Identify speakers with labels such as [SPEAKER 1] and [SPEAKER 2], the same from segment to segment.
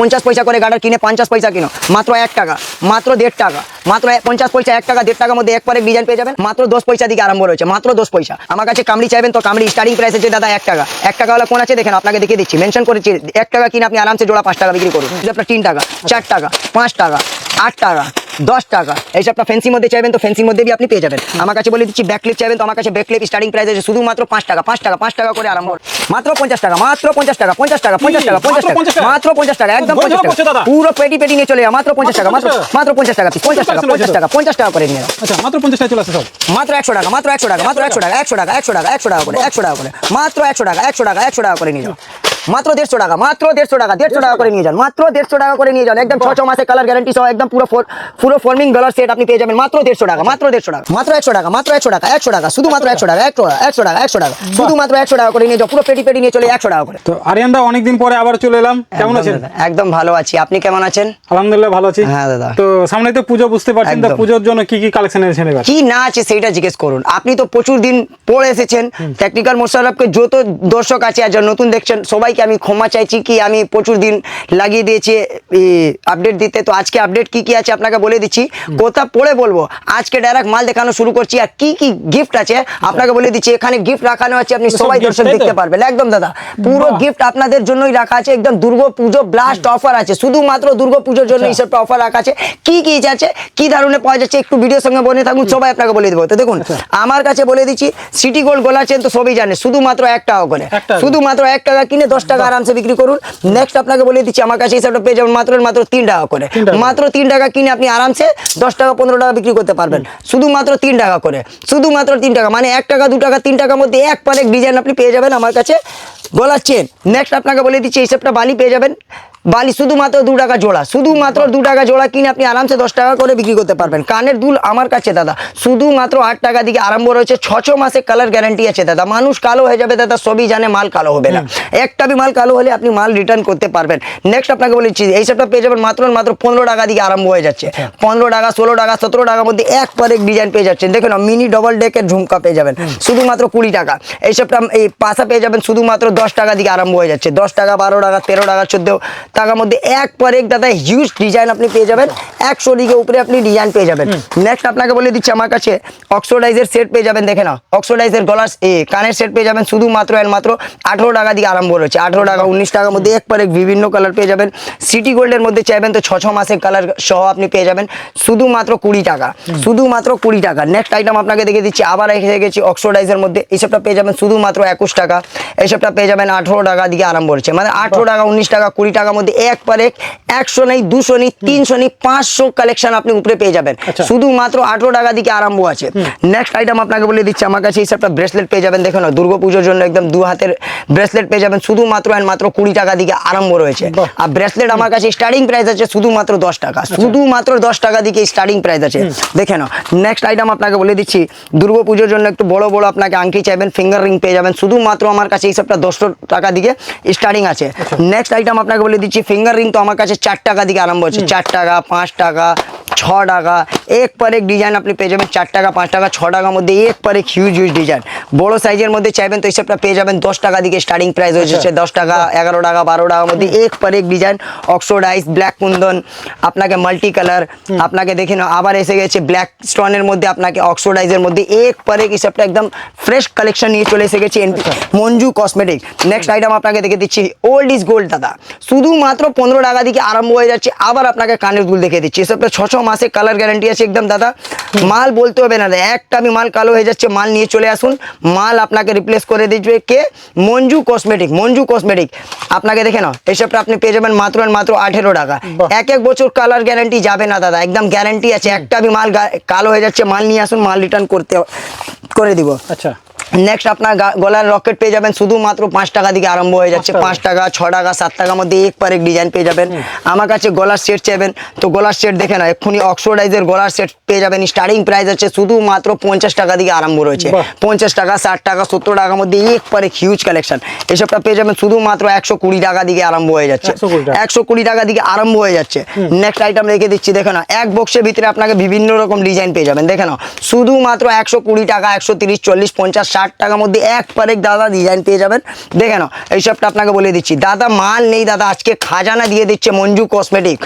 [SPEAKER 1] পঞ্চাশ পয়সা করে গার্ডার কিনে পঞ্চাশ পয়সা কিনো। মাত্র এক টাকা, মাত্র দেড় টাকা, মাত্র পঞ্চাশ পয়সা, এক টাকা, দেড় টাকার মধ্যে এক পরে ডিজাইন পেয়ে যাবেন। মাত্র দশ পয়সা দিকে আরম্ভ রয়েছে, মাত্র দশ পয়সা। আমার কাছে কামড়ি চাইবেন তো কামড়ি স্টার্টিং প্রাইস আছে দাদা এক টাকা। এক টাকা হলে কোন আছে দেখেন, আপনাকে দেখিয়ে দিচ্ছি। মেনশন করেছি, এক টাকা কিনে আপনি আরামসে জোড়া পাঁচ টাকা বিক্রি করুন। আপনার তিন টাকা, চার টাকা, পাঁচ টাকা, আট টাকা দশ টাকা এইসবটা ফ্যান্সি মধ্যে চাইবেন তো ফ্যান্সির মধ্যে আপনি পেয়ে যাবেন আমার কাছে বলে দিচ্ছি ব্যাক ক্লিপ চাইবেন তো আমার কাছে ব্যাক ক্লিপ স্টার্টিং প্রাইস আছে শুধুমাত্র পাঁচ টাকা পাঁচ টাকা পাঁচ টাকা করে আরম্ভ মাত্র পঞ্চাশ টাকা মাত্র পঞ্চাশ টাকা পঞ্চাশ টাকা পঞ্চাশ টাকা পঞ্চাশ
[SPEAKER 2] মাত্র 50
[SPEAKER 1] টাকা? মাত্র পঞ্চাশ টাকা একদম পঞ্চাশ টাকা পুরো পেটি পেটি নিয়ে চলে মাত্র পঞ্চাশ টাকা মাত্র মাত্র পঞ্চাশ টাকা পঞ্চাশ টাকা পঞ্চাশ টাকা পঞ্চাশ টাকা করে নিয়ে
[SPEAKER 2] আচ্ছা মাত্র পঞ্চাশ টাকা চলে আসে সব
[SPEAKER 1] মাত্র একশো টাকা মাত্র একশো টাকা মাত্র একশো টাকা একশো টাকা একশো টাকা একশো টাকা করে একশো টাকা করে মাত্র একশো টাকা একশো টাকা একশো টাকা করে নিয়ে যাও মাত্র দেড়শো টাকা মাত্র দেড়শো টাকা দেড়শো টাকা করে নিয়ে যান মাত্র দেড়শো টাকা করে নিয়ে যান। একদম ছ ছ মাসে কালার গ্যারান্টি সহ একদম পুরো পুরো ফর্মিং ডলার সেট আপনি পেয়ে যাবেন। মাত্র দেড়শো টাকা মাত্র দেড়শো টাকা মাত্র একশো টাকা মাত্র একশো টাকা একশো টাকা শুধুমাত্র একশো টাকা একশো টাকা একশো টাকা একশো টাকা শুধুমাত্র একশো টাকা করে নিয়ে যাও পুরো পেটি পেটি নিয়ে চলে একশো টাকা করে।
[SPEAKER 2] তো আরিয়ান দা অনেকদিন পরে আবার চলে এলাম। কেমন আছেন?
[SPEAKER 1] একদম ভালো আছি। আপনি কেমন আছেন?
[SPEAKER 2] আলহামদুলিল্লাহ ভালো আছি।
[SPEAKER 1] হ্যাঁ, দাদা।
[SPEAKER 2] তো সামনে তো পুজো বুঝতে পারছেন তো। পুজোর জন্য কি কি কালেকশন এনেছেন এবার?
[SPEAKER 1] কি না আছে সেইটা জিজ্ঞেস করুন। আপনি তো প্রচুর দিন পরে এসেছেন। টেকনিক্যাল মোশারফকে যত দর্শক আছে আর যারা নতুন দেখছেন সবাইকে আমি ক্ষমা চাইছি কি? আমি প্রচুর দিন লাগিয়ে দিয়েছি আপডেট দিতে। তো আজকে আপডেট কি কি আছে আপনাকে বলে দিচ্ছি। কোথা পড়ে বলব? আজকে ডাইরেক্ট মাল দেখানো শুরু করছি। আর কি কি গিফট আছে আপনাকে বলে দিচ্ছি। এখানে গিফট রাখানো আছে আপনি সবাই দর্শক দেখতে পারবেন। একদম দাদা পুরো গিফট আপনাদের জন্যই রাখা আছে। একদম দুর্গা পুজো ব্লাস্ট অফার আছে। শুধুমাত্র দুর্গা পুজোর জন্য
[SPEAKER 2] আচ্ছা।
[SPEAKER 1] এইসব অফার রাখা আছে। কি কি আছে? কি ধরনের পাওয়া যাচ্ছে? একটু ভিডিওর সঙ্গে বলে থাকুন সবাই আপনাকে বলে দেবো। তো দেখুন
[SPEAKER 2] আচ্ছা।
[SPEAKER 1] আমার কাছে বলে দিচ্ছি সিটি গোল্ড গোলা চেন তো সবই জানে শুধুমাত্র এক টাকা করে। শুধুমাত্র এক টাকা কিনে দশ টাকা আরামসে বিক্রি করুন। নেক্সট আপনাকে বলে দিচ্ছি আমার কাছে হিসাবটা পেয়ে যাবেন মাত্র মাত্র তিন টাকা করে। মাত্র তিন টাকা কিনে আপনি আরামসে দশ টাকা পনেরো টাকা বিক্রি করতে পারবেন। শুধুমাত্র তিন টাকা করে। শুধুমাত্র তিন টাকা। মানে এক টাকা দু টাকা তিন টাকার মধ্যে এক পর এক ডিজাইন আপনি পেয়ে যাবেন আমার কাছে। গলার চেন নেক্সট আপনাকে বলে দিচ্ছি হিসাবটা বালি পেয়ে যাবেন। বালি শুধুমাত্র দু টাকা জোড়া শুধুমাত্র দু টাকা জোড়া কিনে আপনি আরামসে দশ টাকা করে বিক্রি করতে পারবেন। কানের দুল আমার কাছে দাদা। শুধুমাত্র আট টাকা দিকে আরম্ভ রয়েছে। ছ ছ মাসে কালার গ্যারান্টি আছে দাদা। মানুষ কালো হয়ে যাবে দাদা। সবই জানে মাল কালো হবে না। একটা বি মাল কালো হলে আপনি মাল রিটার্ন করতে পারবেন। নেক্সট আপনাকে বলেছি এই সবটা পেয়ে যাবেন মাত্র মাত্র পনেরো টাকা দিকে আরম্ভ হয়ে যাচ্ছে। পনেরো টাকা ষোলো টাকা সতেরো টাকার মধ্যে এক পর এক ডিজাইন পেয়ে যাচ্ছেন। দেখুন মিনি ডবল ডেকের ঝুমকা পেয়ে যাবেন। শুধুমাত্র কুড়ি টাকা। এই সবটা এই পাশা পেয়ে যাবেন শুধুমাত্র দশ টাকা দিকে আরম্ভ হয়ে যাচ্ছে। দশ টাকা বারো টাকা তেরো টাকা চোদ্দ টাকার মধ্যে এক পর এক দাদা হিউজ ডিজাইন আপনি পেয়ে যাবেন। একশো দিকে উপরে আপনি ডিজাইন পেয়ে যাবেন। নেক্সট আপনাকে বলে দিচ্ছি আমার কাছে অক্সোডাইজের সেট পেয়ে যাবেন দেখে না অক্সোডাইজের গলার এ কানের সেট পেয়ে যাবেন শুধুমাত্র এর মাত্র আঠেরো টাকা দিয়ে আরম্ভ রয়েছে আঠেরো টাকা উনিশ টাকার মধ্যে এক পর এক বিভিন্ন কালার পেয়ে যাবেন। সিটি গোল্ডের মধ্যে চাইবেন তো ছ ছ মাসের কালার সহ আপনি পেয়ে যাবেন। শুধুমাত্র কুড়ি টাকা। শুধুমাত্র কুড়ি টাকা। নেক্সট আইটেম আপনাকে দেখে দিচ্ছি আবার এসে গেছি অক্সোডাইজের মধ্যে। এইসবটা পেয়ে যাবেন শুধুমাত্র একুশ টাকা। এইসবটা পেয়ে যাবেন আঠেরো টাকা দিকে আরম্ভ হচ্ছে মানে আঠেরো টাকা উনিশ টাকা কুড়ি টাকার মধ্যে এক পর এক একশো নেই দুশো নেই তিনশো নেই পাঁচশো কালেকশন আপনি উপরে পেয়ে যাবেন।
[SPEAKER 2] আচ্ছা।
[SPEAKER 1] শুধুমাত্র আঠেরো টাকা দিকে আরম্ভ আছে। নেক্সট আইটেম আপনাকে বলে দিচ্ছি আমার কাছে এইসবটা ব্রেসলেট পেয়ে যাবেন। দেখুন দুর্গা পুজোর জন্য একদম দু হাতের ব্রেসলেট পেয়ে যাবেন। শুধুমাত্র and মাত্র কুড়ি টাকা দিকে আরম্ভ রয়েছে। আর ব্রেসলেট আমার কাছে স্টার্টিং প্রাইস আছে শুধুমাত্র দশ টাকা। শুধুমাত্র দশ টাকা দিকে স্টার্টিং প্রাইস আছে। দেখে নাও নেক্সট আইটেম আপনাকে বলে দিচ্ছি দুর্গা পুজোর জন্য একটু বড় বড় আপনাকে আংটি চাইবেন ফিঙ্গার রিং পেয়ে যাবেন। শুধুমাত্র আমার কাছে এই সবটা দশশো টাকা দিকে স্টার্টিং আছে। নেক্সট আইটেম আপনাকে বলে দিচ্ছি ফিঙ্গার রিং তো আমার কাছে চার টাকা দিকে আরম্ভ হচ্ছে চার টাকা পাঁচ টাকা ছ টাকা এক পর এক ডিজাইন আপনি পেয়ে যাবেন চার টাকা পাঁচ টাকা ছ টাকার মধ্যে এক পর এক হিউজ হিউজ ডিজাইন বড় সাইজের মধ্যে চাইবেন তো এই সবটা পেয়ে যাবেন দশ টাকা দিকে স্টার্টিং প্রাইস হচ্ছে দশ টাকা এগারো টাকা বারো টাকার মধ্যে এক পর এক ডিজাইন অক্সোডাইজ ব্ল্যাক কুন্দন আপনাকে মাল্টি কালার আপনাকে দেখে নাও আবার এসে গেছে ব্ল্যাক স্টোনের মধ্যে আপনাকে অক্সোডাইজের মধ্যে এক পর এক হিসাবটা একদম ফ্রেশ কালেকশন নিয়ে চলে এসে গেছে মঞ্জু কসমেটিক নেক্সট আইটেম আপনাকে দেখে দিচ্ছি ওল্ড ইজ গোল্ড দাদা। শুধুমাত্র পনেরো টাকা দিকে আরম্ভ হয়ে যাচ্ছে আবার আপনাকে কানের দুল দেখে দিচ্ছি। এসবটা ছ ছ মাসে কালার গ্যারান্টি আছে একদম দাদা। মাল বলতে হবে না একটা আমি মাল কালো হয়ে যাচ্ছে মাল নিয়ে চলে আসুন। মাল আপনাকে রিপ্লেস করে দিচ্ছে কে? মঞ্জু কসমেটিক মঞ্জু কসমেটিক আপনাকে দেখে নাও এসবটা আপনি পেয়ে যাবেন মাত্র মাত্র আঠেরো টাকা। এক এক বছর কালার গ্যারান্টি যাবে না দাদা একদম গ্যারান্টি আছে। একটা আমি মাল কালো হয়ে যাচ্ছে মাল নিয়ে আসুন মাল রিটার্ন করতে করে দিব।
[SPEAKER 2] আচ্ছা।
[SPEAKER 1] নেক্সট আপনার গলার রকেট পেয়ে যাবেন। শুধুমাত্র পাঁচ টাকা দিকে আরম্ভ হয়ে যাচ্ছে।
[SPEAKER 2] পাঁচ
[SPEAKER 1] টাকা। ছ টাকা সাত টাকার মধ্যে এক পর এক ডিজাইন পেয়ে যাবেন। আমার কাছে গলার সেট চাইবেন। তো গলার সেট দেখে না এক্ষুনি অক্সোডাইজের গলার সেট পেয়ে যাবেন। স্টার্টিং প্রাইস হচ্ছে শুধুমাত্র পঞ্চাশ টাকা দিকে আরম্ভ রয়েছে। পঞ্চাশ টাকা ষাট টাকা সত্তর টাকার মধ্যে এক পর এক হিউজ কালেকশন এসবটা পেয়ে যাবেন শুধুমাত্র একশো কুড়ি টাকা দিকে আরম্ভ হয়ে যাচ্ছে। একশো কুড়ি টাকা। দিকে আরম্ভ হয়ে যাচ্ছে। নেক্সট আইটেম রেখে দিচ্ছি দেখে না এক বক্সের ভিতরে আপনাকে বিভিন্ন রকম ডিজাইন পেয়ে যাবেন। দেখে নাও। শুধুমাত্র একশো কুড়ি টাকা একশো তিরিশ চল্লিশ পঞ্চাশ ষাট টাকার মধ্যে এক পারেক দাদা ডিজাইন পেয়ে যাবেন। দেখে নাও এই সবটা আপনাকে বলে দিচ্ছি। দাদা মাল নেই দাদা আজকে খাজানা দিয়ে দিচ্ছে মঞ্জু কসমেটিক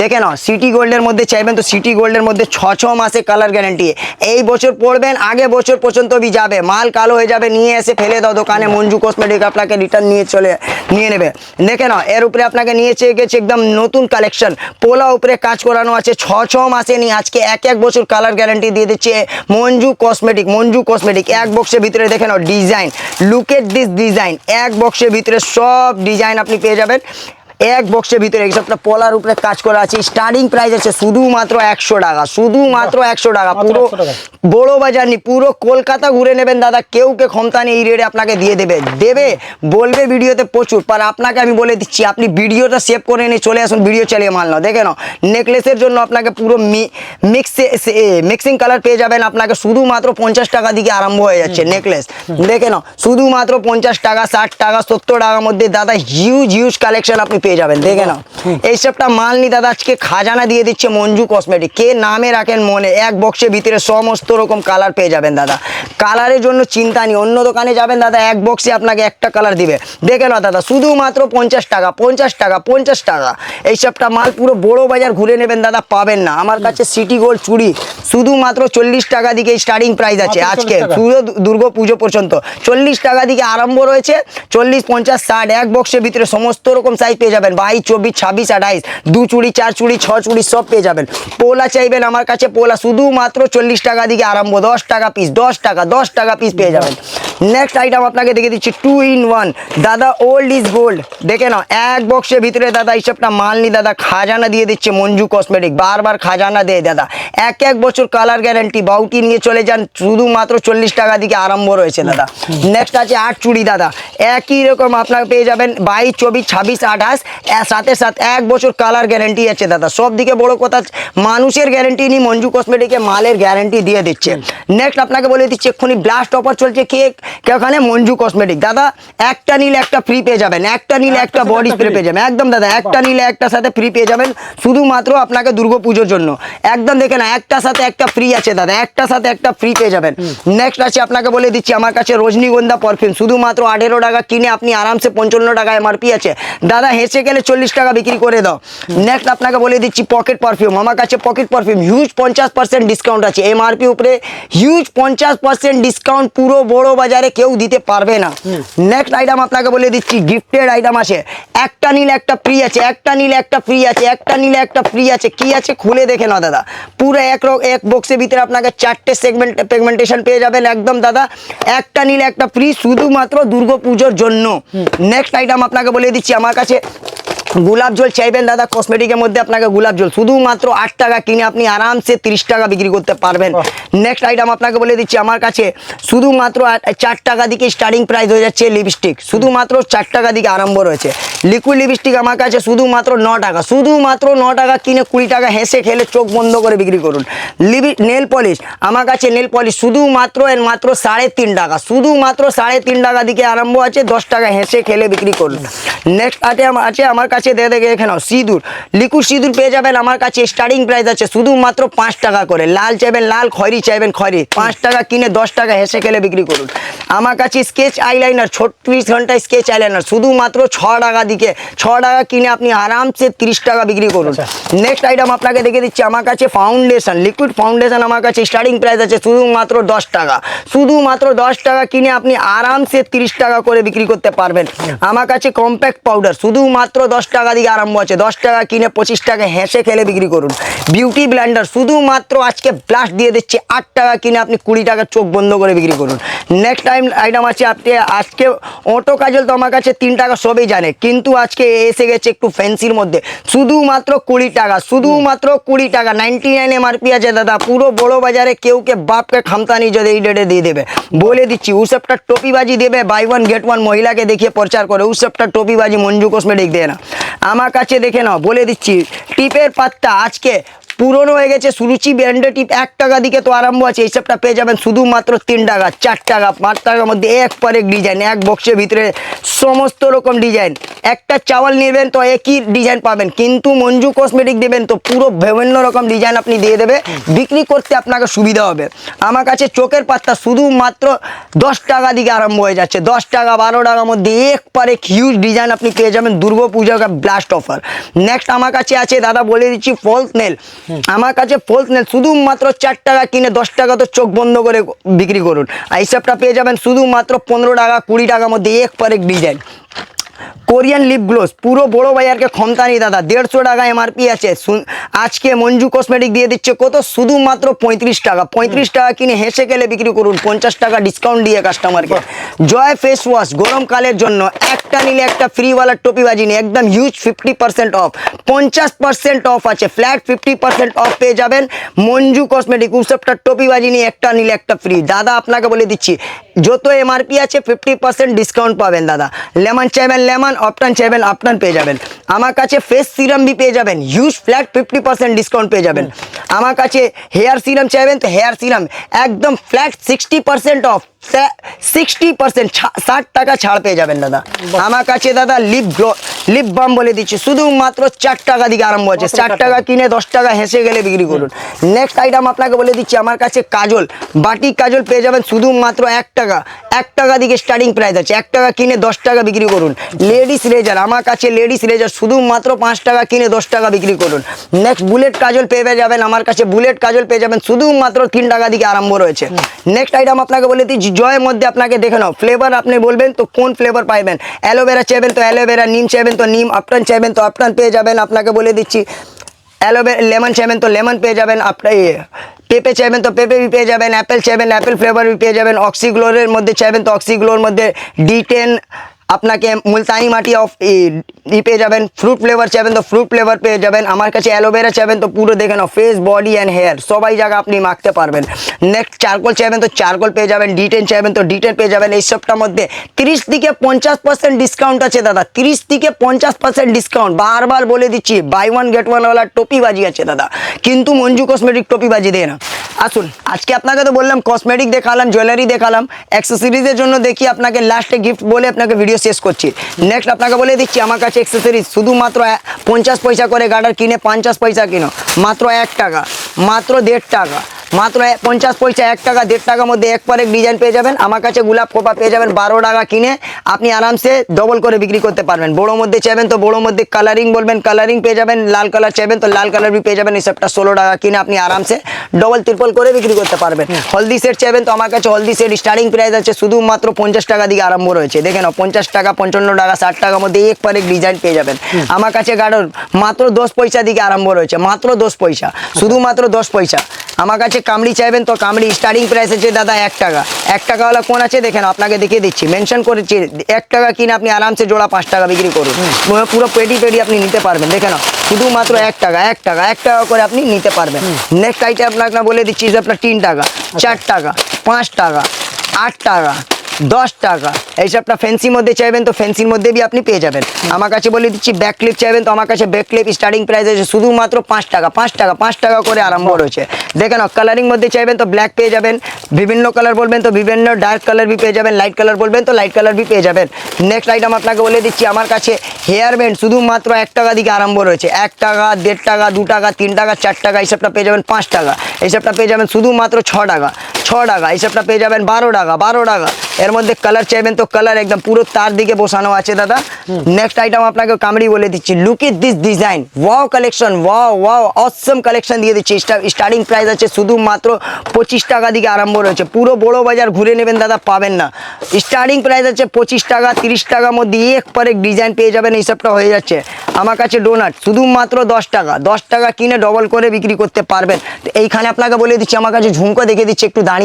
[SPEAKER 1] দেখে নাও সিটি গোল্ডের মধ্যে চাইবেন তো সিটি গোল্ডের মধ্যে ছ ছ মাসে কালার গ্যারেন্টি এই বছর পড়বেন আগে বছর পর্যন্ত বি যাবে। মাল কালো হয়ে যাবে নিয়ে এসে ফেলে দাও দোকানে। মঞ্জু কসমেটিক আপনাকে রিটার্ন নিয়ে চলে নিয়ে নেবে। দেখে নাও, এর উপরে আপনাকে নিয়েছে গেছে একদম নতুন কালেকশন পোলা উপরে কাজ করানো আছে, ছ ছ মাসে নিয়ে আজকে এক এক বছর কালার গ্যারান্টি দিয়ে দিচ্ছে মঞ্জু কসমেটিক মঞ্জু কসমেটিক এক বক্সের ভিতরে দেখে নাও design look at this design এক বক্সের ভিতরে সব ডিজাইন আপনি পেয়ে যাবেন। এক বক্সের ভিতরে এই পলার উপরে কাজ করা আছে। স্টার্টিং প্রাইস আছে শুধুমাত্র একশো টাকা শুধুমাত্র একশো টাকা। পুরো
[SPEAKER 2] 100 টাকা।
[SPEAKER 1] বড় বাজার নি পুরো কলকাতা ঘুরে নেবেন দাদা কেউ কে ক্ষমতা নেই এই রেটে আপনাকে দিয়ে দেবে। দেবে বলবে ভিডিওতে প্রচুর ਪਰ আপনাকে আমি বলে দিচ্ছি আপনি ভিডিওটা সেভ করে নিয়ে চলে আসুন ভিডিও চালিয়ে মাল নাও দেখে নাও। নেকলেসের জন্য আপনাকে পুরো মিক্স মিক্সিং কালার পেয়ে যাবেন আপনাকে শুধুমাত্র পঞ্চাশ টাকা দিকে আরম্ভ হয়ে যাচ্ছে নেকলেস দেখে নাও শুধুমাত্র পঞ্চাশ টাকা ষাট টাকা সত্তর টাকার মধ্যে দাদা হিউজ হিউজ কালেকশন আপনি পেয়ে যাবেন দেখে নাও। এই সবটা মাল নি দাদা আজকে খাজানা দিয়ে দিচ্ছে মঞ্জু কসমেটিক কে নামে রাখেন মনে? এক বক্সের ভিতরে সমস্ত রকম কালার পেয়ে যাবেন দাদা। কালারের জন্য চিন্তা নেই অন্য দোকানে যাবেন দাদা এক বক্সে আপনাকে একটা কালার দিবে। দেখে নাও দাদা শুধুমাত্র পঞ্চাশ টাকা পঞ্চাশ টাকা পঞ্চাশ টাকা। এই সবটা মাল পুরো বড় বাজার ঘুরে নেবেন দাদা পাবেন না। আমার কাছে সিটি গোল্ড চুড়ি শুধুমাত্র চল্লিশ টাকা দিকে স্টার্টিং প্রাইস আছে আজকে।
[SPEAKER 2] 40 টাকা।
[SPEAKER 1] পুরো দুর্গা পুজো পর্যন্ত। চল্লিশ টাকা দিকে আরম্ভ রয়েছে চল্লিশ পঞ্চাশ ষাট এক বক্সের ভিতরে সমস্ত রকম সাইজ পেয়ে যাবেন। বাইশ চব্বিশ, ছাব্বিশ, আঠাইশ, দু চুড়ি, চার চুড়ি, ছ চুড়ি সব পেয়ে যাবেন। পোলা চাইবেন আমার কাছে পোলা, শুধুমাত্র চল্লিশ টাকা দিকে আরম্ভ, দশ টাকা পিস দশ টাকা দশ টাকা পিস পেয়ে যাবেন। নেক্সট আইটেম আপনাকে দেখে দিচ্ছি টু ইন ওয়ান দাদা ওল্ড ইজ গোল্ড দেখে নাও, এক বক্সের ভিতরে দাদা এইসবটা মাল নি দাদা, খাজানা দিয়ে দিচ্ছে মঞ্জু কসমেটিক বারবার খাজানা দেয় দাদা। এক এক বছর কালার গ্যারান্টি বাউটি নিয়ে চলে যান, শুধুমাত্র চল্লিশ টাকা দিকে আরম্ভ রয়েছে দাদা। নেক্সট আছে আট চুড়ি দাদা। একই রকম আপনাকে পেয়ে যাবেন বাইশ চব্বিশ ছাব্বিশ আঠাশ সাথে সাথে এক বছর কালার গ্যারান্টি আছে দাদা। সব দিকে বড় কথা মানুষের গ্যারান্টি নিয়ে মঞ্জু কসমেটিকে মালের গ্যারান্টি দিয়ে দিচ্ছে। নেক্সট আপনাকে বলে দিচ্ছি এক্ষুনি ব্লাস্ট অফার চলছে কে কে ওখানে মঞ্জু কসমেটিক দাদা একটা নিলে একটা ফ্রি পেয়ে যাবেন একটা নিলে একটা বডি স্প্রে পেয়ে যাবেন একদম দাদা একটা নিলে একটা সাথে ফ্রি পেয়ে যাবেন শুধুমাত্র আপনাকে দুর্গা পুজোর জন্য। একদম দেখে না একটা সাথে একটা ফ্রি আছে দাদা একটা সাথে একটা ফ্রি পেয়ে যাবেন। নেক্সট আছে আপনাকে বলে দিচ্ছি আমার কাছে রজনীগন্ধা পারফিউম শুধুমাত্র আঠেরো টাকা কিনে আপনি আরামসে পঞ্চান্ন টাকা এমআরপি আছে। দাদা হেসে গেলে চল্লিশ টাকা বিক্রি করে দাও। নেক্সট আপনাকে বলে দিচ্ছি পকেট পারফিউম আমার কাছে পকেট পারফিউম হিউজ পঞ্চাশ পার্সেন্ট ডিসকাউন্ট আছে। এমআরপি উপরে হিউজ পঞ্চাশ পার্সেন্ট ডিসকাউন্ট পুরো বড় বাজারে কেউ দিতে পারবে না। নেক্সট আইটেম আপনাকে বলে দিচ্ছি গিফটেড আইটেম আছে। একটা নিলে একটা ফ্রি আছে, একটা নিলে একটা ফ্রি আছে, একটা নিলে একটা ফ্রি আছে। কি আছে খুলে দেখে না দাদা। পুরো এক এক বক্সের ভিতরে আপনাকে চারটে সেগমেন্ট পেগমেন্টেশন পেয়ে যাবেন একদম দাদা। একটা নিলে একটা ফ্রি শুধুমাত্র দুর্গা পুজোর জন্য। নেক্সট আইটেম আপনাকে বলে দিচ্ছি আমার কাছে গোলাপ জল চাইবেন দাদা কসমেটিকের মধ্যে আপনাকে গোলাপ জল। শুধুমাত্র আট টাকা কিনে আপনি আরামসে তিরিশ টাকা বিক্রি করতে পারবেন। নেক্সট আইটেম আপনাকে বলে দিচ্ছি আমার কাছে শুধুমাত্র চার টাকা দিকে স্টার্টিং প্রাইস হয়ে যাচ্ছে লিপস্টিক শুধুমাত্র চার টাকা দিকে আরম্ভ রয়েছে। লিকুইড লিপস্টিক আমার কাছে শুধুমাত্র ন টাকা। শুধুমাত্র ন টাকা কিনে কুড়ি টাকা হেসে খেলে চোখ বন্ধ করে বিক্রি করুন। লিপি নেল পলিশ আমার কাছে নেল পলিশ শুধুমাত্র এর মাত্র সাড়ে তিন টাকা। শুধুমাত্র সাড়ে তিন টাকা দিকে আরম্ভ আছে দশ টাকা হেসে খেলে বিক্রি করুন। নেক্সট আইটেম আছে আমার কাছে দিয়ে দেখে এখানে সিঁদুর। লিকুইড সিঁদুর পেয়ে যাবেন। আমার কাছে স্টার্টিং প্রাইস আছে। শুধুমাত্র পাঁচ টাকা করে। লাল চাইবেন লাল খয়রি চাইবেন খয়রি। পাঁচ টাকা কিনে দশ টাকা হেসে খেলে বিক্রি করুন। আমার কাছে স্কেচ আইলাইনার ছত্রিশ ঘণ্টা স্কেচ আইলাইনার শুধুমাত্র ছ টাকা দিকে। ছ টাকা কিনে আপনি আরামসে তিরিশ টাকা বিক্রি করুন। নেক্সট আইটেম আপনাকে দেখে দিচ্ছি। আমার কাছে ফাউন্ডেশন লিকুইড ফাউন্ডেশন আমার কাছে স্টার্টিং প্রাইস আছে। শুধুমাত্র দশ টাকা। শুধুমাত্র দশ টাকা কিনে আপনি আরামসে তিরিশ টাকা করে বিক্রি করতে পারবেন। আমার কাছে কম্প্যাক্ট পাউডার শুধুমাত্র দশ টাকা দিয়ে আরম্ভ আছে, দশ টাকা কিনে পঁচিশ টাকা হেসে খেলে বিক্রি করুন। বিউটি ব্লেন্ডার শুধুমাত্র আজকে ব্লাস্ট দিয়ে দিচ্ছি, আট টাকা কিনে আপনি কুড়ি টাকা চোখ বন্ধ করে বিক্রি করুন। নেক্সট টাইম আইটেম আছে আপনি, আজকে অটো কাজল তো আমার কাছে তিন টাকা সবই জানে, কিন্তু আজকে এসে গেছে একটু ফ্যান্সির মধ্যে। শুধুমাত্র কুড়ি টাকা, শুধুমাত্র কুড়ি টাকা নাইনটি নাইন এমআরপি আছে দাদা, পুরো বড় বাজারে কেউ কে বাপকে খামতানি যদি এই ডেটে দিয়ে দেবে। বলে দিচ্ছি উসবটা টপিবাজি দেবে বাই ওয়ান গেট ওয়ান মহিলাকে দেখিয়ে প্রচার করে উসবটা টপিবাজি মঞ্জু কসমেটিক দেয় না। আমার কাছে দেখে নাও বলে দিচ্ছি টিপের পাত্তা আজকে পুরনো হয়ে গেছে সুরুচি ব্র্যান্ডেড টিপ, এক টাকা দিকে তো আরম্ভ আছে এইসবটা পেয়ে যাবেন শুধুমাত্র তিন টাকা, চার টাকা, পাঁচ টাকার মধ্যে এক পর এক ডিজাইন এক বক্সের ভিতরে সমস্ত রকম ডিজাইন একটা চাওয়াল নেবেন তো একই ডিজাইন পাবেন, কিন্তু মঞ্জু কসমেটিক দেবেন তো পুরো বিভিন্ন রকম ডিজাইন আপনি দিয়ে দেবে, বিক্রি করতে আপনাকে সুবিধা হবে। আমার কাছে চোখের পাত্তা শুধুমাত্র দশ টাকা দিকে আরম্ভ হয়ে যাচ্ছে, দশ টাকা, বারো টাকার মধ্যে এক পর এক হিউজ ডিজাইন আপনি পেয়ে যাবেন, দুর্গা ব্লাস্ট অফার নেক্সট আমার কাছে আছে, দাদা বলে দিচ্ছি ফলস নেল আমার কাছে ফলস নেল শুধুমাত্র চার টাকা কিনে দশ টাকা তো চোখ বন্ধ করে বিক্রি করুন। আর এইসবটা পেয়ে যাবেন শুধুমাত্র পনেরো টাকা, কুড়ি টাকার মধ্যে এক পর এক ডিজাইন কোরিয়ান লিপ গ্লোস পুরো বড় বাজারকে ক্ষমতা নেই দাদা, দেড়শো টাকা এমআরপি আছে। আজকে মঞ্জু কসমেটিক দিয়ে দিচ্ছে কত? শুধুমাত্র পঁয়ত্রিশ টাকা পঁয়ত্রিশ টাকা কিনে হেসে গেলে বিক্রি করুন, পঞ্চাশ টাকা ডিসকাউন্ট দিয়ে কাস্টমারকে জয় ফেস ওয়াশ গরমকালের জন্য একটা নিলে একটা ফ্রিওয়ালা টপি বাজি নিয়ে একদম হিউজ ফিফটি পার্সেন্ট অফ পঞ্চাশ পার্সেন্ট অফ আছে ফ্ল্যাট ফিফটি পার্সেন্ট অফ পেয়ে যাবেন। মঞ্জু কসমেটিক উৎসবটা টপি বাজি নিয়ে একটা নিলে একটা ফ্রি দাদা, আপনাকে বলে দিচ্ছি, যত এমআরপি আছে ফিফটি পার্সেন্ট ডিসকাউন্ট পাবেন দাদা। লেমন চাইবেন লেমন, অপটান চাইবেন অপটান পেয়ে যাবেন। আমার কাছে ফেস সিরাম বি পেয়ে যাবেন huge flat fifty percent discount পেয়ে যাবেন। আমার কাছে হেয়ার সিরাম চাইবেন, তো হেয়ার সিরাম একদম flat sixty percent off sixty percent ষাট টাকা ছাড় পেয়ে যাবেন দাদা। আমার কাছে দাদা লিপ লিপ বাম বলে দিচ্ছি। শুধুমাত্র চার টাকা দিকে আরম্ভ হচ্ছে। চার টাকা। কিনে দশ টাকা হেসে গেলে বিক্রি করুন। নেক্সট আইটেম আপনাকে বলে দিচ্ছি আমার কাছে কাজল। বাটিক কাজল পেয়ে যাবেন শুধুমাত্র এক টাকা। এক টাকা দিকে স্টার্টিং প্রাইস আছে। এক টাকা কিনে দশ টাকা বিক্রি করুন। লেডিস রেজার আমার কাছে লেডিস রেজার শুধুমাত্র পাঁচ টাকা কিনে দশ টাকা বিক্রি করুন। নেক্সট বুলেট কাজল পেয়ে যাবেন আমার কাছে বুলেট কাজল পেয়ে যাবেন শুধুমাত্র তিন টাকা দিকে আরম্ভ রয়েছে। নেক্সট আইটেম আপনাকে বলে দিচ্ছি জয়ের মধ্যে আপনাকে দেখে নাও। ফ্লেভার আপনি বলবেন তো কোন ফ্লেভার পাইবেন? অ্যালোভেরা চাইবেন তো অ্যালোভেরা নিম চাইবেন তো নিম আপটান চাইবেন তো আপটান পেয়ে যাবেন, আপনাকে বলে দিচ্ছি। অ্যালোভেরা লেমন চাইবেন তো লেমন পেয়ে যাবেন আপনার পেঁপে চাইবেন তো পেঁপে বি পেয়ে যাবেন অ্যাপেল চাইবেন অ্যাপেল ফ্লেভার বি পেয়ে যাবেন অক্সিগ্লোরের মধ্যে চাইবেন তো অক্সিগ্লোর মধ্যে ডি টেন আপনাকে মুলতানি মাটি অফ ই পেয়ে যাবেন ফ্রুট ফ্লেভার চাইবেন তো ফ্রুট ফ্লেভার পেয়ে যাবেন, আমার কাছে অ্যালোভেরা চাইবেন তো পুরো দেখে নাও ফেস বডি অ্যান্ড হেয়ার সবাই জায়গা আপনি মাখতে পারবেন। নেক্সট চারকোল চাইবেন তো চারকোল পেয়ে যাবেন ডি টেন চাইবেন তো ডি টেন পেয়ে যাবেন, এই সবটার মধ্যে তিরিশ থেকে পঞ্চাশ পার্সেন্ট ডিসকাউন্ট আছে দাদা, তিরিশ থেকে পঞ্চাশ পার্সেন্ট ডিসকাউন্ট বারবার বলে দিচ্ছি বাই ওয়ান গেট ওয়ানওয়ালা টপি বাজি আছে দাদা, কিন্তু মঞ্জু কসমেটিক টপি বাজি দেয় না। আসুন, আজকে আপনাকে তো বললাম কসমেটিক দেখালাম জুয়েলারি দেখালাম অ্যাক্সেসরিজের জন্য দেখি আপনাকে লাস্টে গিফট বলে আপনাকে ভিডিও শেষ করছি। নেক্সট আপনাকে বলে দিচ্ছি, আমার কাছে অ্যাক্সেসরিজ শুধুমাত্র পঞ্চাশ পয়সা করে গার্ডার কিনে পঞ্চাশ পয়সা কিনো। মাত্র এক টাকা, মাত্র দেড় টাকা। মাত্র পঞ্চাশ পয়সা এক টাকা দেড় টাকার মধ্যে এক পর এক ডিজাইন পেয়ে যাবেন। আমার কাছে গোলাপ কোপা পেয়ে যাবেন বারো টাকা কিনে আপনি আরামসে ডবল করে বিক্রি করতে পারবেন। বড়ো মধ্যে চাইবেন তো বড়ো মধ্যে কালারিং বলবেন কালারিং পেয়ে যাবেন লাল কালার চাইবেন তো লাল কালার পেয়ে যাবেন এই সবটা ষোলো টাকা কিনে আপনি আরামসে ডবল ত্রিপল করে বিক্রি করতে পারবেন। হলদি সেট চাইবেন তো আমার কাছে হলদি সেট স্টার্টিং প্রাইস আছে শুধুমাত্র পঞ্চাশ টাকা দিকে আরম্ভ রয়েছে। দেখে নাও পঞ্চাশ টাকা পঞ্চান্ন টাকা ষাট টাকার মধ্যে এক পর এক ডিজাইন পেয়ে যাবেন। আমার কাছে গার্ডন মাত্র দশ পয়সা দিকে আরম্ভ রয়েছে মাত্র দশ পয়সা শুধুমাত্র দশ পয়সা। আমার কাছে কামড়ি চাইবেন তো কামড়ি স্টার্টিং প্রাইস আছে দাদা এক টাকা। এক টাকাওয়ালা কোন আছে দেখেন আপনাকে দেখিয়ে দিচ্ছি। মেনশন করেছি এক টাকা কিনে আপনি আরামসে জোড়া পাঁচ টাকা বিক্রি করুন। পুরো পেটি পেটি আপনি নিতে পারবেন। দেখে নাও শুধুমাত্র এক টাকা এক টাকা এক টাকা করে আপনি নিতে পারবেন। নেক্সট আইটেম আপনাকে বলে দিচ্ছি যে আপনার তিন টাকা চার টাকা পাঁচ টাকা আট টাকা দশ টাকা। এইসবটা ফ্যান্সি মধ্যে চাইবেন তো ফ্যান্সির মধ্যে বি আপনি পেয়ে যাবেন। আমার কাছে বলে দিচ্ছি ব্যাক ক্লিপ চাইবেন তো আমার কাছে ব্যাক ক্লিপ স্টার্টিং প্রাইস আছে শুধুমাত্র পাঁচ টাকা পাঁচ টাকা পাঁচ টাকা করে আরম্ভ রয়েছে। দেখেন কালারিং মধ্যে চাইবেন তো ব্ল্যাক পেয়ে যাবেন। বিভিন্ন কালার বলবেন তো বিভিন্ন ডার্ক কালার বি পেয়ে যাবেন। লাইট কালার বলবেন তো লাইট কালার বি পেয়ে যাবেন। নেক্সট আইটেম আপনাকে বলে দিচ্ছি আমার কাছে হেয়ার ব্যান্ড শুধুমাত্র এক টাকা দিকে আরম্ভ রয়েছে। এক টাকা দেড় টাকা দু টাকা তিন টাকা চার টাকা এইসবটা পেয়ে যাবেন পাঁচ টাকা। এইসবটা পেয়ে যাবেন শুধুমাত্র ছ টাকা। টাকা এইসবটা পেয়ে যাবেন বারো টাকা বারো টাকা। এর মধ্যে কালার চাইবেন তো কালার একদম পুরো তার দিকে বসানো আছে দাদা। নেক্সট আইটেম আপনাকে কামড়ি বলে দিচ্ছি। Look it this design wow collection wow wow awesome collection দিয়ে দিচ্ছি। স্টার্টিং প্রাইস আছে শুধুমাত্র পঁচিশ টাকা দিকে আরম্ভ রয়েছে। পুরো বড় বাজার ঘুরে নেবেন দাদা, পাবেন না। স্টার্টিং প্রাইস আছে পঁচিশ টাকা, তিরিশ টাকার মধ্যে এক পর এক ডিজাইন পেয়ে যাবেন এইসবটা হয়ে যাচ্ছে। আমার কাছে ডোনাট শুধুমাত্র দশ টাকা। দশ টাকা কিনে ডবল করে বিক্রি করতে পারবেন। তো এইখানে আপনাকে বলে দিচ্ছি, আমার কাছে ঝুমকো দেখে দিচ্ছি, একটু দাঁড়িয়ে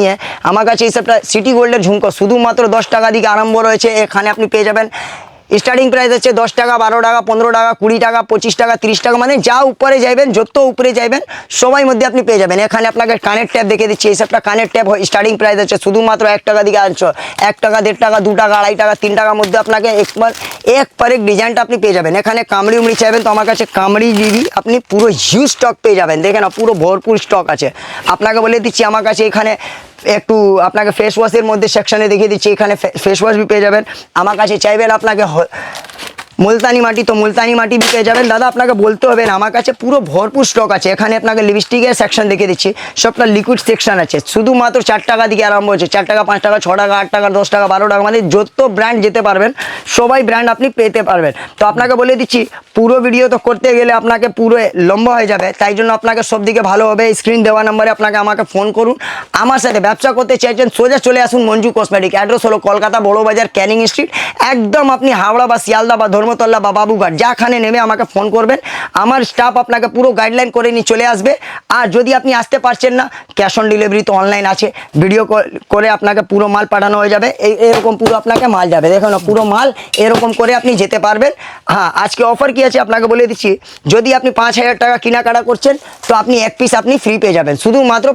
[SPEAKER 1] আমার কাছে এই সবটা সিটি গোল্ডের ঝুমকো। শুধুমাত্র দশ টাকা দিকে আরম্ভ রয়েছে। এখানে আপনি পেয়ে যাবেন স্টার্টিং প্রাইস হচ্ছে দশ টাকা, বারো টাকা, পনেরো টাকা, কুড়ি টাকা, পঁচিশ টাকা, তিরিশ টাকা মানে যা উপরে যাইবেন, যত উপরে যাইবেন সবাই মধ্যে আপনি পেয়ে যাবেন। এখানে আপনাকে কানের ট্যাপ দেখে দিচ্ছি এইসবটা কানের ট্যাপ স্টার্টিং প্রাইস হচ্ছে শুধুমাত্র এক টাকা দিকে আনছো, এক টাকা, দেড় টাকা, দু টাকা, আড়াই টাকা, তিন টাকার মধ্যে আপনাকে একবার, এক পার এক ডিজাইনটা আপনি পেয়ে যাবেন। এখানে কামড়ি উমড়ি চাইবেন তো আমার কাছে কামড়ি দিবি আপনি পুরো হিউজ স্টক পেয়ে যাবেন। দেখেন না পুরো ভরপুর স্টক আছে। আপনাকে বলে দিচ্ছি, আমার কাছে এখানে একটু আপনাকে ফেস ওয়াশের মধ্যে সেকশনে দেখিয়ে দিচ্ছি, এখানে ফেস ওয়াশ পেয়ে যাবেন। আমার কাছে চাইবেন আপনাকে মুলতানি মাটি তো মুলতানি মাটি বি পেয়ে যাবেন। দাদা, আপনাকে বলতে হবে না, আমার কাছে পুরো ভরপুর স্টক আছে। এখানে আপনাকে লিপস্টিকের সেকশন দেখে দিচ্ছি। সবটা লিকুইড সেকশন আছে। শুধুমাত্র চার টাকা দিকে আরম্ভ হচ্ছে চার টাকা, পাঁচ টাকা, ছ টাকা, আট টাকা, দশ টাকা, বারো টাকা মানে যত ব্র্যান্ড যেতে পারবেন, সবাই ব্র্যান্ড আপনি পেতে পারবেন। তো আপনাকে বলে দিচ্ছি, পুরো ভিডিও তো করতে গেলে আপনাকে পুরো লম্বা হয়ে যাবে। তাই জন্য আপনাকে সব দিকে ভালো হবে। স্ক্রিন দেওয়া নম্বরে আপনাকে আমাকে ফোন করুন। আমার সাথে ব্যবসা করতে চাইছেন, সোজা চলে আসুন মঞ্জু কসমেটিক অ্যাড্রেস হলো কলকাতা বড়বাজার ক্যানিং স্ট্রিট একদম আপনি হাওড়া বা শিয়ালদা বা ধর্মতলা বা বাবুঘাট যাখানে নেমে আমাকে ফোন করবেন। আমার স্টাফ আপনাকে পুরো গাইডলাইন করে নিয়ে চলে আসবে। আর যদি আপনি আসতে পারছেন না ক্যাশ অন ডেলিভারি তো অনলাইন আছে। ভিডিও করে আপনাকে পুরো মাল পাঠানো হয়ে যাবে। এই, এরকম পুরো আপনাকে মাল যাবে। দেখুন, পুরো মাল এরকম করে আপনি যেতে পারবেন। হ্যাঁ আজকে অফার কি আছে আপনাকে বলে দিচ্ছি। যদি আপনি পাঁচ হাজার টাকা কেনাকাটা করছেন, তো আপনি এক পিস আপনি ফ্রি পেয়ে যাবেন। শুধুমাত্র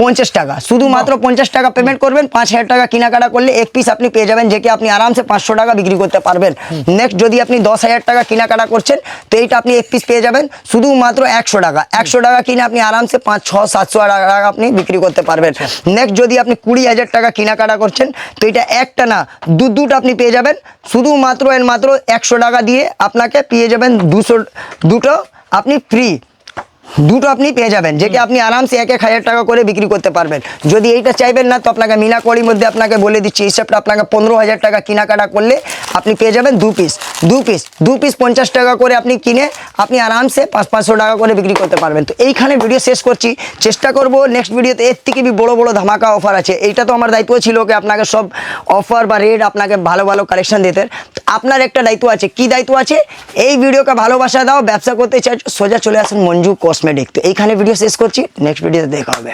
[SPEAKER 1] পঞ্চাশ টাকা। শুধুমাত্র পঞ্চাশ টাকা পেমেন্ট করবেন পাঁচ হাজার টাকা কেনাকাটা করলে এক পিস আপনি পেয়ে যাবেন যেকে আপনি আরামসে পাঁচশো টাকা বিক্রি করতে পারবেন। নেক্সট যদি আপনি দশ হাজার টাকা কেনাকাটা করছেন তো এইটা আপনি এক পিস পেয়ে যাবেন শুধুমাত্র একশো টাকা। একশো টাকা কিনে আপনি আরামসে পাঁচ ছ সাতশো টাকা আপনি বিক্রি করতে পারবেন। নেক্সট যদি আপনি কুড়ি হাজার টাকা কেনাকাটা করছেন তো এটা একটা না দু দুটো আপনি পেয়ে যাবেন। শুধুমাত্র এর মাত্র একশো টাকা দিয়ে আপনাকে পেয়ে যাবেন দুশো দুটো আপনি ফ্রি দুটো আপনি পেয়ে যাবেন যেকে আপনি আরামসে এক এক হাজার টাকা করে বিক্রি করতে পারবেন। যদি এইটা চাইবেন না তো আপনাকে মিনাকড়ির মধ্যে আপনাকে বলে দিচ্ছি হিসাবটা আপনাকে পনেরো হাজার টাকা কেনাকাটা করলে আপনি পেয়ে যাবেন দু পিস দু পিস দু পিস পঞ্চাশ টাকা করে আপনি কিনে আপনি আরামসে পাঁচ পাঁচশো টাকা করে বিক্রি করতে পারবেন। তো এইখানে ভিডিও শেষ করছি। চেষ্টা করব নেক্সট ভিডিওতে এর থেকে বি বড় বড় ধামাকা অফার আছে। এইটা তো আমার দায়িত্ব ছিল কি আপনাকে সব অফার বা রেট আপনাকে ভালো ভালো কালেকশন দিতে। আপনার একটা দায়িত্ব আছে। কি দায়িত্ব আছে? এই ভিডিওকে ভালোবাসা দাও ব্যবসা করতে চাইছো সোজা চলে আসুন মঞ্জু কসমেটিক তো এইখানে ভিডিও শেষ করছি নেক্সট ভিডিওতে দেখা হবে।